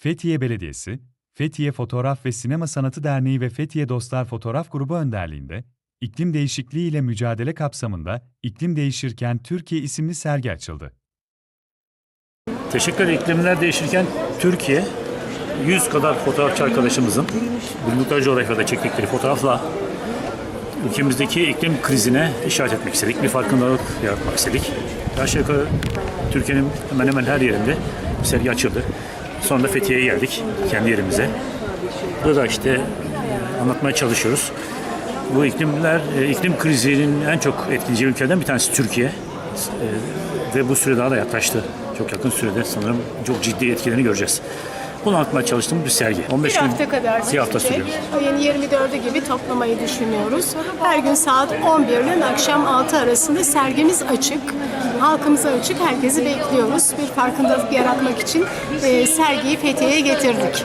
Fethiye Belediyesi, Fethiye Fotoğraf ve Sinema Sanatı Derneği ve Fethiye Dostlar Fotoğraf Grubu önderliğinde, iklim değişikliği ile mücadele kapsamında İklim Değişirken Türkiye isimli sergi açıldı. Teşekkür ederim. İklimler değişirken Türkiye 100 kadar fotoğrafçı arkadaşımızın bulundukları coğrafyada çektikleri fotoğrafla ülkemizdeki iklim krizine işaret etmek istedik. Bir farkındalık yaratmak istedik. Aşağı yukarı Türkiye'nin hemen hemen her yerinde sergi açıldı. Sonra da Fethiye'ye geldik kendi yerimize. Burada işte e, anlatmaya çalışıyoruz. Bu iklimler, e, iklim krizinin en çok etkileyeceği ülkelerden bir tanesi Türkiye. E, Ve bu süre daha da yaklaştı. Çok yakın sürede sanırım çok ciddi etkilerini göreceğiz. Bunu anlatmaya çalıştığım bir sergi. 15 Bir gün, hafta kadar bir hafta sürecek. sürüyor. Ayın 24'ü gibi toplamayı düşünüyoruz. Her gün saat 11 ile akşam 6 arasında sergimiz açık. Halkımıza açık. Herkesi bekliyoruz. Bir farkındalık yaratmak için e, sergiyi Fethiye'ye getirdik.